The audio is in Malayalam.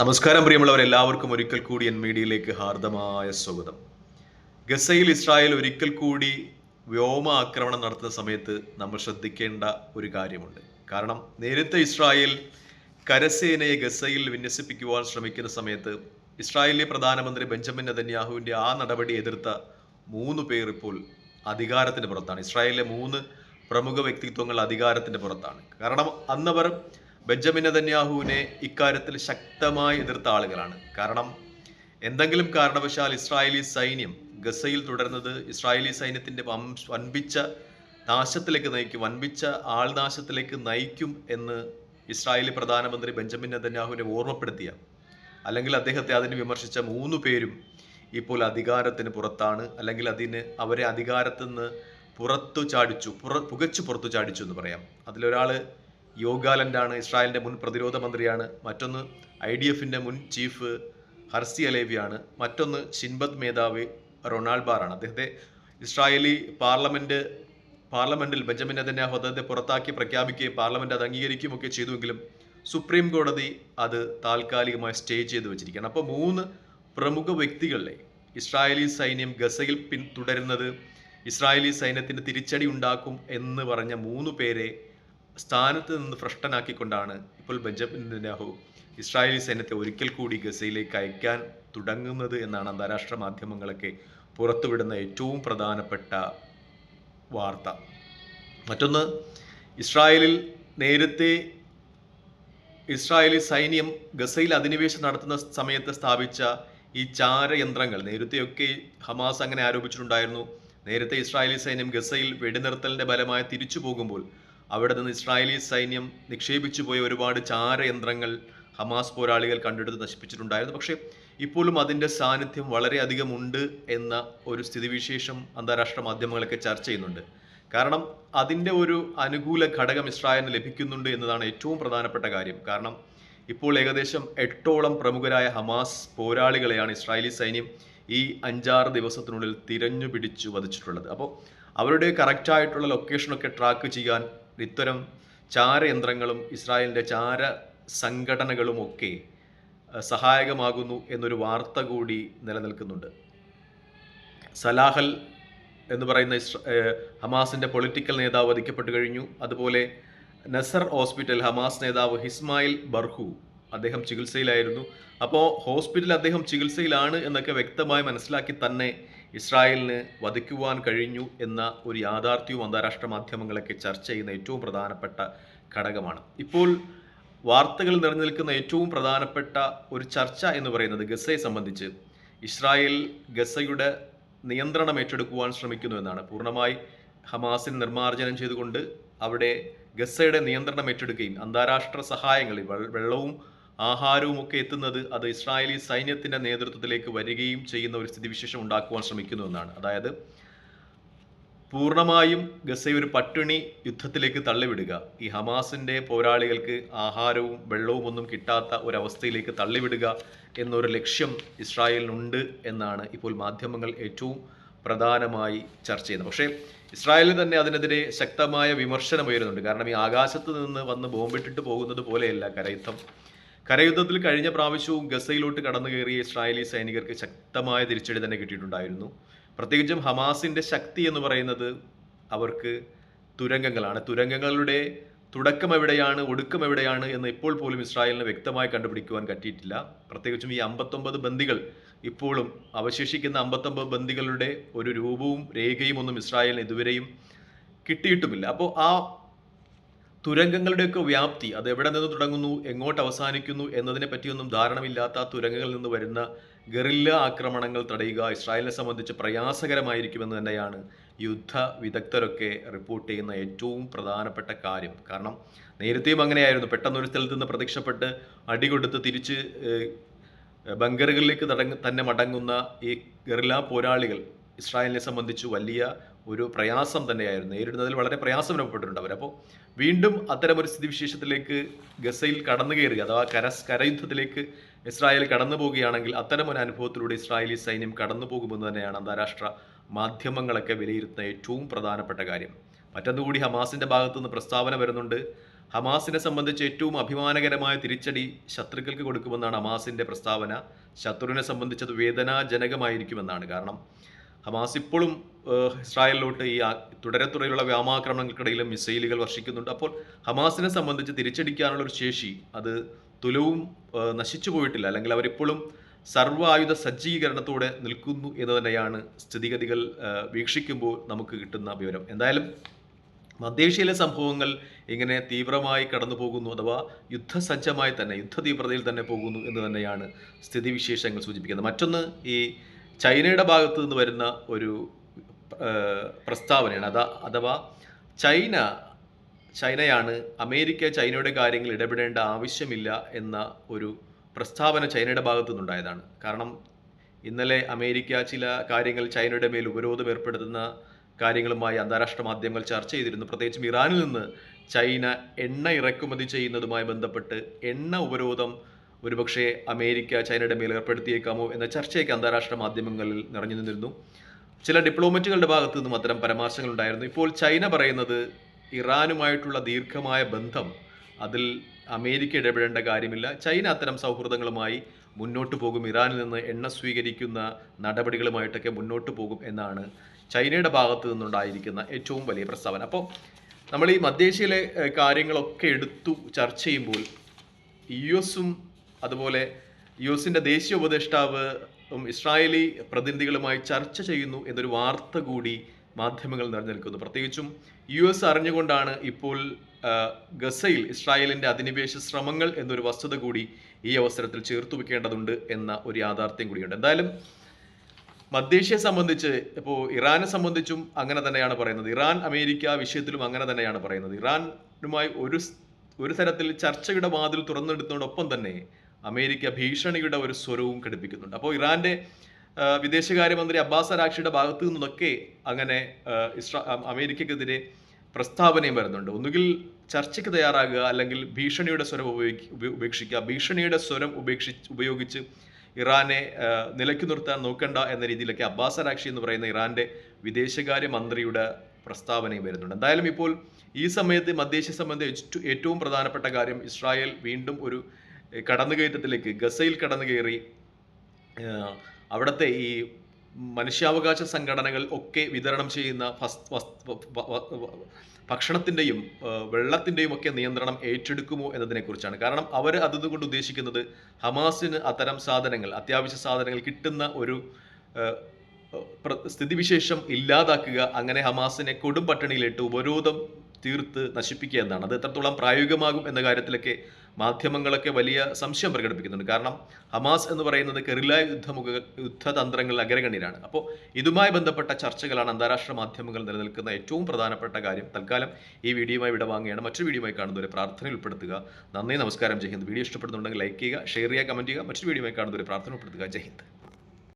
നമസ്കാരം പ്രിയമുള്ളവർ എല്ലാവർക്കും ഒരിക്കൽ കൂടി എൻ മീഡിയയിലേക്ക് ഹാർദമായ സ്വാഗതം. ഗസയിൽ ഇസ്രായേൽ ഒരിക്കൽ കൂടി വ്യോമ ആക്രമണം നടത്തുന്ന സമയത്ത് നമ്മൾ ശ്രദ്ധിക്കേണ്ട ഒരു കാര്യമുണ്ട്. കാരണം നേരത്തെ ഇസ്രായേൽ കരസേനയെ ഗസയിൽ വിന്യസിപ്പിക്കുവാൻ ശ്രമിക്കുന്ന സമയത്ത് ഇസ്രായേലിലെ പ്രധാനമന്ത്രി ബെഞ്ചമിൻ നെതന്യാഹുവിന്റെ ആ നടപടി എതിർത്ത മൂന്ന് പേർ ഇപ്പോൾ അധികാരത്തിന് പുറത്താണ്. ഇസ്രായേലിലെ മൂന്ന് പ്രമുഖ വ്യക്തിത്വങ്ങൾ അധികാരത്തിന്റെ പുറത്താണ്. കാരണം അന്നവർ ബെഞ്ചമിൻ അതന്യാഹുവിനെ ഇക്കാര്യത്തിൽ ശക്തമായി എതിർത്ത ആളുകളാണ്. കാരണം എന്തെങ്കിലും കാരണവശാൽ ഇസ്രായേലി സൈന്യം ഗസയിൽ തുടരുന്നത് ഇസ്രായേലി സൈന്യത്തിന്റെ വം- വൻപിച്ച നാശത്തിലേക്ക് നയിക്കും വൻപിച്ച ആൾനാശത്തിലേക്ക് നയിക്കും എന്ന് ഇസ്രായേലി പ്രധാനമന്ത്രി ബെഞ്ചമിൻ നെതന്യാഹുവിനെ ഓർമ്മപ്പെടുത്തിയ അല്ലെങ്കിൽ അദ്ദേഹത്തെ അതിന് വിമർശിച്ച മൂന്ന് പേരും ഇപ്പോൾ അധികാരത്തിന് പുറത്താണ് അല്ലെങ്കിൽ അതിന് അവരെ അധികാരത്തിൽ നിന്ന് പുറത്തു ചാടിച്ചു പുറ പുകച്ചു പുറത്തു ചാടിച്ചു എന്ന് പറയാം. അതിലൊരാൾ യോഗാലൻഡാണ് ഇസ്രായേലിന്റെ മുൻ പ്രതിരോധ മന്ത്രിയാണ് മറ്റൊന്ന് ഐ ഡി എഫിന്റെ മുൻ ചീഫ് ഹർസി അലേവിയാണ്. മറ്റൊന്ന് ഷിൻബത് മേധാവി റൊണാൾഡ് ബാറാണ്. അദ്ദേഹത്തെ ഇസ്രായേലി പാർലമെന്റ് പാർലമെന്റിൽ ബെഞ്ചമിൻ നെതന്യാഹു അദ്ദേഹത്തെ പുറത്താക്കി പ്രഖ്യാപിക്കുകയും പാർലമെന്റ് അത് അംഗീകരിക്കുകയും ഒക്കെ ചെയ്തുവെങ്കിലും സുപ്രീം കോടതി അത് താൽക്കാലികമായി സ്റ്റേ ചെയ്ത് വെച്ചിരിക്കുകയാണ്. അപ്പോൾ മൂന്ന് പ്രമുഖ വ്യക്തികളെ ഇസ്രായേലി സൈന്യം ഗസയിൽ പിന്തുടരുന്നത് ഇസ്രായേലി സൈന്യത്തിന് തിരിച്ചടി ഉണ്ടാക്കും എന്ന് പറഞ്ഞ മൂന്ന് പേരെ സ്ഥാനത്ത് നിന്ന് ഭ്രഷ്ടനാക്കിക്കൊണ്ടാണ് ഇപ്പോൾ ബെഞ്ചമിൻ നെതന്യാഹു ഇസ്രായേലി സൈന്യത്തെ ഒരിക്കൽ കൂടി ഗസയിലേക്ക് അയക്കാൻ തുടങ്ങുന്നത് എന്നാണ് അന്താരാഷ്ട്ര മാധ്യമങ്ങളൊക്കെ പുറത്തുവിടുന്ന ഏറ്റവും പ്രധാനപ്പെട്ട വാർത്ത. മറ്റൊന്ന് ഇസ്രായേലിൽ നേരത്തെ ഇസ്രായേലി സൈന്യം ഗസയിൽ അധിനിവേശം നടത്തുന്ന സമയത്ത് സ്ഥാപിച്ച ഈ ചാരയന്ത്രങ്ങൾ നേരത്തെയൊക്കെ ഹമാസ് അങ്ങനെ ആരോപിച്ചിട്ടുണ്ടായിരുന്നു നേരത്തെ ഇസ്രായേലി സൈന്യം ഗസയിൽ വെടിനിർത്തലിന്റെ ഫലമായി തിരിച്ചു പോകുമ്പോൾ അവിടെ നിന്ന് ഇസ്രായേലി സൈന്യം നിക്ഷേപിച്ചു പോയ ഒരുപാട് ചാരയന്ത്രങ്ങൾ ഹമാസ് പോരാളികൾ കണ്ടെടുത്ത് നശിപ്പിച്ചിട്ടുണ്ടായിരുന്നു. പക്ഷേ ഇപ്പോഴും അതിന്റെ സാന്നിധ്യം വളരെയധികം ഉണ്ട് എന്ന ഒരു സ്ഥിതിവിശേഷം അന്താരാഷ്ട്ര മാധ്യമങ്ങളൊക്കെ ചർച്ച ചെയ്യുന്നുണ്ട്. കാരണം അതിന്റെ ഒരു അനുകൂല ഘടകം ഇസ്രായേലിന് ലഭിക്കുന്നുണ്ട് എന്നതാണ് ഏറ്റവും പ്രധാനപ്പെട്ട കാര്യം. കാരണം ഇപ്പോൾ ഏകദേശം എട്ടോളം പ്രമുഖരായ ഹമാസ് പോരാളികളെയാണ് ഇസ്രായേലി സൈന്യം ഈ അഞ്ചാറ് ദിവസത്തിനുള്ളിൽ തിരഞ്ഞു പിടിച്ചു വധിച്ചിട്ടുള്ളത്. അപ്പോൾ അവരുടെ കറക്റ്റായിട്ടുള്ള ലൊക്കേഷനൊക്കെ ട്രാക്ക് ചെയ്യാൻ ഇത്തരം ചാരയന്ത്രങ്ങളും ഇസ്രായേലിന്റെ ചാര സംഘടനകളുമൊക്കെ സഹായകമാകുന്നു എന്നൊരു വാർത്ത കൂടി നിലനിൽക്കുന്നുണ്ട്. സലാഹൽ എന്ന് പറയുന്ന ഹമാസിന്റെ പൊളിറ്റിക്കൽ നേതാവ് വധിക്കപ്പെട്ടു കഴിഞ്ഞു. അതുപോലെ നസർ ഹോസ്പിറ്റൽ ഹമാസ് നേതാവ് ഹിസ്മായിൽ ബർഹു അദ്ദേഹം ചികിത്സയിലായിരുന്നു. അപ്പോൾ ഹോസ്പിറ്റലിൽ അദ്ദേഹം ചികിത്സയിലാണ് എന്നൊക്കെ വ്യക്തമായി മനസ്സിലാക്കി തന്നെ ഇസ്രായേലിന് വധിക്കുവാൻ കഴിഞ്ഞു എന്ന ഒരു യാഥാർത്ഥ്യവും അന്താരാഷ്ട്ര മാധ്യമങ്ങളൊക്കെ ചർച്ച ചെയ്യുന്ന ഏറ്റവും പ്രധാനപ്പെട്ട ഘടകമാണ്. ഇപ്പോൾ വാർത്തകൾ നിറഞ്ഞു നിൽക്കുന്ന ഏറ്റവും പ്രധാനപ്പെട്ട ഒരു ചർച്ച എന്ന് പറയുന്നത് ഗസയെ സംബന്ധിച്ച് ഇസ്രായേൽ ഗസയുടെ നിയന്ത്രണം ഏറ്റെടുക്കുവാൻ ശ്രമിക്കുന്നു എന്നാണ്. പൂർണമായി ഹമാസിന് നിർമ്മാർജനം ചെയ്തുകൊണ്ട് അവിടെ ഗസയുടെ നിയന്ത്രണം ഏറ്റെടുക്കുകയും അന്താരാഷ്ട്ര സഹായങ്ങൾ വെള്ളവും ആഹാരവും ഒക്കെ എത്തുന്നത് അത് ഇസ്രായേലി സൈന്യത്തിന്റെ നേതൃത്വത്തിലേക്ക് വരികയും ചെയ്യുന്ന ഒരു സ്ഥിതിവിശേഷം ഉണ്ടാക്കുവാൻ ശ്രമിക്കുന്നു എന്നാണ്. അതായത് പൂർണമായും ഗസയെ ഒരു പട്ടിണി യുദ്ധത്തിലേക്ക് തള്ളിവിടുക. ഈ ഹമാസിന്റെ പോരാളികൾക്ക് ആഹാരവും വെള്ളവും ഒന്നും കിട്ടാത്ത ഒരവസ്ഥയിലേക്ക് തള്ളിവിടുക എന്നൊരു ലക്ഷ്യം ഇസ്രായേലിനുണ്ട് എന്നാണ് ഇപ്പോൾ മാധ്യമങ്ങൾ ഏറ്റവും പ്രധാനമായി ചർച്ച ചെയ്യുന്നത്. പക്ഷേ ഇസ്രായേലിൽ തന്നെ അതിനെതിരെ ശക്തമായ വിമർശനം ഉയരുന്നുണ്ട്. കാരണം ഈ ആകാശത്ത് നിന്ന് വന്ന് ബോംബിട്ടിട്ട് പോകുന്നത് പോലെയല്ല കരയുദ്ധം. കരയുദ്ധത്തിൽ കഴിഞ്ഞ പ്രാവശ്യവും ഗസയിലോട്ട് കടന്നു കയറിയ ഇസ്രായേലി സൈനികർക്ക് ശക്തമായ തിരിച്ചടി തന്നെ കിട്ടിയിട്ടുണ്ടായിരുന്നു. പ്രത്യേകിച്ചും ഹമാസിന്റെ ശക്തി എന്ന് പറയുന്നത് അവർക്ക് തുരങ്കങ്ങളാണ്. തുരങ്കങ്ങളുടെ തുടക്കം എവിടെയാണ് ഒടുക്കം എവിടെയാണ് എന്ന് ഇപ്പോൾ പോലും ഇസ്രായേലിന് വ്യക്തമായി കണ്ടുപിടിക്കുവാൻ പറ്റിയിട്ടില്ല. പ്രത്യേകിച്ചും ഈ അമ്പത്തൊമ്പത് ബന്ദികൾ ഇപ്പോഴും അവശേഷിക്കുന്ന അമ്പത്തൊമ്പത് ബന്ദികളുടെ ഒരു രൂപവും രേഖയും ഒന്നും ഇസ്രായേലിന് ഇതുവരെയും കിട്ടിയിട്ടുമില്ല. അപ്പോൾ ആ തുരങ്കങ്ങളുടെയൊക്കെ വ്യാപ്തി അത് എവിടെ നിന്ന് തുടങ്ങുന്നു എങ്ങോട്ട് അവസാനിക്കുന്നു എന്നതിനെ പറ്റിയൊന്നും ധാരണമില്ലാത്ത തുരങ്കങ്ങളിൽ നിന്ന് വരുന്ന ഗറില്ല ആക്രമണങ്ങൾ തടയുക ഇസ്രായേലിനെ സംബന്ധിച്ച് പ്രയാസകരമായിരിക്കുമെന്ന് തന്നെയാണ് യുദ്ധ വിദഗ്ധരൊക്കെ റിപ്പോർട്ട് ചെയ്യുന്ന ഏറ്റവും പ്രധാനപ്പെട്ട കാര്യം. കാരണം നേരത്തെയും അങ്ങനെയായിരുന്നു. പെട്ടെന്ന് ഒരു സ്ഥലത്ത് നിന്ന് പ്രത്യക്ഷപ്പെട്ട് അടികൊടുത്ത് തിരിച്ച് ബങ്കറുകളിലേക്ക് തടങ്ങ തന്നെ മടങ്ങുന്ന ഈ ഗറില്ല പോരാളികൾ ഇസ്രായേലിനെ സംബന്ധിച്ച് വലിയ ഒരു പ്രയാസം തന്നെയായിരുന്നു. നേരിടുന്നതിൽ വളരെ പ്രയാസം അനുഭവപ്പെട്ടിട്ടുണ്ട് അവർ അപ്പോൾ വീണ്ടും അത്തരമൊരു സ്ഥിതിവിശേഷത്തിലേക്ക് ഗസയിൽ കടന്നു കയറുക അഥവാ കര കരയുദ്ധത്തിലേക്ക് ഇസ്രായേൽ കടന്നു പോവുകയാണെങ്കിൽ അത്തരം ഒരു അനുഭവത്തിലൂടെ ഇസ്രായേലി സൈന്യം കടന്നു പോകുമെന്ന് തന്നെയാണ് അന്താരാഷ്ട്ര മാധ്യമങ്ങളൊക്കെ വിലയിരുത്തുന്ന ഏറ്റവും പ്രധാനപ്പെട്ട കാര്യം. മറ്റൊന്നുകൂടി ഹമാസിന്റെ ഭാഗത്തുനിന്ന് പ്രസ്താവന വരുന്നുണ്ട്. ഹമാസിനെ സംബന്ധിച്ച് ഏറ്റവും അഭിമാനകരമായ തിരിച്ചടി ശത്രുക്കൾക്ക് കൊടുക്കുമെന്നാണ് ഹമാസിന്റെ പ്രസ്താവന. ശത്രുവിനെ സംബന്ധിച്ചത് വേദനാജനകമായിരിക്കുമെന്നാണ് കാരണം. ഹമാസ് ഇപ്പോഴും ഇസ്രായേലിലോട്ട് ഈ തുടരെ തുടരെയുള്ള വ്യോമാക്രമണങ്ങൾക്കിടയിലും മിസൈലുകൾ വർഷിക്കുന്നുണ്ട്. അപ്പോൾ ഹമാസിനെ സംബന്ധിച്ച് തിരിച്ചടിക്കാനുള്ള ഒരു ശേഷി അത് തുലവും നശിച്ചു പോയിട്ടില്ല. അല്ലെങ്കിൽ അവരിപ്പോഴും സർവായുധ സജ്ജീകരണത്തോടെ നിൽക്കുന്നു എന്ന് തന്നെയാണ് സ്ഥിതിഗതികൾ വീക്ഷിക്കുമ്പോൾ നമുക്ക് കിട്ടുന്ന വിവരം. എന്തായാലും മധ്യേഷ്യയിലെ സംഭവങ്ങൾ ഇങ്ങനെ തീവ്രമായി കടന്നു പോകുന്നു അഥവാ യുദ്ധസജ്ജമായി തന്നെ യുദ്ധ തീവ്രതയിൽ തന്നെ പോകുന്നു എന്ന് തന്നെയാണ് സ്ഥിതിവിശേഷങ്ങൾ സൂചിപ്പിക്കുന്നത്. മറ്റൊന്ന് ഈ ചൈനയുടെ ഭാഗത്ത് നിന്ന് വരുന്ന ഒരു പ്രസ്താവനയാണ്. അതാ അഥവാ ചൈന ചൈനയാണ് അമേരിക്ക ചൈനയുടെ കാര്യങ്ങൾ ഇടപെടേണ്ട ആവശ്യമില്ല എന്ന ഒരു പ്രസ്താവന ചൈനയുടെ ഭാഗത്തു നിന്നുണ്ടായതാണ്. കാരണം ഇന്നലെ അമേരിക്ക ചില കാര്യങ്ങൾ ചൈനയുടെ മേൽ ഉപരോധം ഏർപ്പെടുത്തുന്ന കാര്യങ്ങളുമായി അന്താരാഷ്ട്ര മാധ്യമങ്ങൾ ചർച്ച ചെയ്തിരുന്നു. പ്രത്യേകിച്ചും ഇറാനിൽ നിന്ന് ചൈന എണ്ണ ഇറക്കുമതി ചെയ്യുന്നതുമായി ബന്ധപ്പെട്ട് എണ്ണ ഉപരോധം ഒരുപക്ഷെ അമേരിക്ക ചൈനയുടെ മേൽ ഏർപ്പെടുത്തിയേക്കാമോ എന്ന ചർച്ചയൊക്കെ അന്താരാഷ്ട്ര മാധ്യമങ്ങളിൽ നിറഞ്ഞു നിന്നിരുന്നു. ചില ഡിപ്ലോമറ്റുകളുടെ ഭാഗത്തു നിന്നും അത്തരം പരാമർശങ്ങൾ ഉണ്ടായിരുന്നു ഇപ്പോൾ ചൈന പറയുന്നത് ഇറാനുമായിട്ടുള്ള ദീർഘമായ ബന്ധം അതിൽ അമേരിക്ക ഇടപെടേണ്ട കാര്യമില്ല. ചൈന അത്തരം സൗഹൃദങ്ങളുമായി മുന്നോട്ട് പോകും. ഇറാനിൽ നിന്ന് എണ്ണ സ്വീകരിക്കുന്ന നടപടികളുമായിട്ടൊക്കെ മുന്നോട്ട് പോകും എന്നാണ് ചൈനയുടെ ഭാഗത്തു നിന്നുണ്ടായിരിക്കുന്ന ഏറ്റവും വലിയ പ്രസ്താവന. അപ്പോൾ നമ്മൾ ഈ മധ്യേഷ്യയിലെ കാര്യങ്ങളൊക്കെ എടുത്തു ചർച്ച ചെയ്യുമ്പോൾ യു എസും അതുപോലെ യു എസിന്റെ ദേശീയ ഉപദേഷ്ടാവ് ഇസ്രായേലി പ്രതിനിധികളുമായി ചർച്ച ചെയ്യുന്നു എന്നൊരു വാർത്ത കൂടി മാധ്യമങ്ങൾ നിറഞ്ഞു നിൽക്കുന്നു പ്രത്യേകിച്ചും യു എസ് അറിഞ്ഞുകൊണ്ടാണ് ഇപ്പോൾ ഗസയിൽ ഇസ്രായേലിന്റെ അധിനിവേശ ശ്രമങ്ങൾ എന്നൊരു വസ്തുത കൂടി ഈ അവസരത്തിൽ ചേർത്തു വെക്കേണ്ടതുണ്ട് എന്ന ഒരു യാഥാർത്ഥ്യം കൂടിയുണ്ട്. എന്തായാലും മധ്യേഷ്യയെ സംബന്ധിച്ച് ഇപ്പോൾ ഇറാനെ സംബന്ധിച്ചും അങ്ങനെ തന്നെയാണ് പറയുന്നത്. ഇറാൻ അമേരിക്ക വിഷയത്തിലും അങ്ങനെ തന്നെയാണ് പറയുന്നത്. ഇറാനുമായി ഒരു ഒരു തരത്തിൽ ചർച്ചയുടെ വാതിൽ തുറന്നെടുത്തതോടൊപ്പം തന്നെ അമേരിക്ക ഭീഷണിയുടെ ഒരു സ്വരവും ഘടിപ്പിക്കുന്നുണ്ട്. അപ്പോൾ ഇറാന്റെ വിദേശകാര്യമന്ത്രി അബ്ബാസ് അരാക്ഷിയുടെ ഭാഗത്തു നിന്നൊക്കെ അങ്ങനെ ഇസ്രാ അമേരിക്കക്കെതിരെ പ്രസ്താവനയും വരുന്നുണ്ട്. ഒന്നുകിൽ ചർച്ചയ്ക്ക് തയ്യാറാകുക അല്ലെങ്കിൽ ഭീഷണിയുടെ സ്വരം ഉപയോഗി ഉപേക്ഷിക്കുക. ഭീഷണിയുടെ സ്വരം ഉപേക്ഷി ഉപയോഗിച്ച് ഇറാനെ നിലയ്ക്ക് നിർത്താൻ നോക്കണ്ട എന്ന രീതിയിലൊക്കെ അബ്ബാസ് അരാക്ഷി എന്ന് പറയുന്ന ഇറാന്റെ വിദേശകാര്യ മന്ത്രിയുടെ പ്രസ്താവനയും വരുന്നുണ്ട്. എന്തായാലും ഇപ്പോൾ ഈ സമയത്ത് മധ്യേഷ്യ സംബന്ധിച്ച് ഏറ്റവും പ്രധാനപ്പെട്ട കാര്യം ഇസ്രായേൽ വീണ്ടും ഒരു കടന്നുകയറ്റത്തിലേക്ക് ഗസയിൽ കടന്നു കയറി അവിടുത്തെ ഈ മനുഷ്യാവകാശ സംഘടനകൾ ഒക്കെ വിതരണം ചെയ്യുന്ന ഭക്ഷണത്തിന്റെയും വസ്- വ- വ- വ- വ- ഭക്ഷണത്തിന്റെയും ആഹ്, വെള്ളത്തിന്റെയും ഒക്കെ നിയന്ത്രണം ഏറ്റെടുക്കുമോ എന്നതിനെക്കുറിച്ചാണ്. കാരണം അവർ അതുകൊണ്ട് ഉദ്ദേശിക്കുന്നത് ഹമാസിന് അത്തരം സാധനങ്ങൾ അത്യാവശ്യ സാധനങ്ങൾ കിട്ടുന്ന ഒരു സ്ഥിതിവിശേഷം ഇല്ലാതാക്കുക അങ്ങനെ ഹമാസിനെ കൊടും പട്ടിണിയിലിട്ട് ഉപരോധം തീർത്ത് നശിപ്പിക്കുക എന്നാണ്. അത് എത്രത്തോളം പ്രായോഗികമാകും എന്ന കാര്യത്തിലൊക്കെ മാധ്യമങ്ങളൊക്കെ വലിയ സംശയം പ്രകടിപ്പിക്കുന്നുണ്ട്. കാരണം ഹമാസ് എന്ന് പറയുന്നത് കെറില യുദ്ധമുഖ യുദ്ധതന്ത്രങ്ങൾ അഗ്രഗണ്യരാണ്. അപ്പോൾ ഇതുമായി ബന്ധപ്പെട്ട ചർച്ചകളാണ് അന്താരാഷ്ട്ര മാധ്യമങ്ങൾ നിലനിൽക്കുന്ന ഏറ്റവും പ്രധാനപ്പെട്ട കാര്യം. തൽക്കാലം ഈ വീഡിയോയുമായി വിട വാങ്ങുകയാണ്. മറ്റൊരു വീഡിയോയുമായി കാണുന്നവരെ പ്രാർത്ഥന ഉൾപ്പെടുത്തുക. നന്ദി നമസ്കാരം. ജയ്ഹിന്ദ് വീഡിയോ ഇഷ്ടപ്പെടുന്നുണ്ടെങ്കിൽ ലൈക്ക് ചെയ്യുക ഷെയർ ചെയ്യുക കമന്റ് ചെയ്യുക. മറ്റൊരു വീഡിയോയുമായി കാണുന്നവരെ പ്രാർത്ഥന ഉൾപ്പെടുത്തുക. ജയ് ഹിന്ദ്.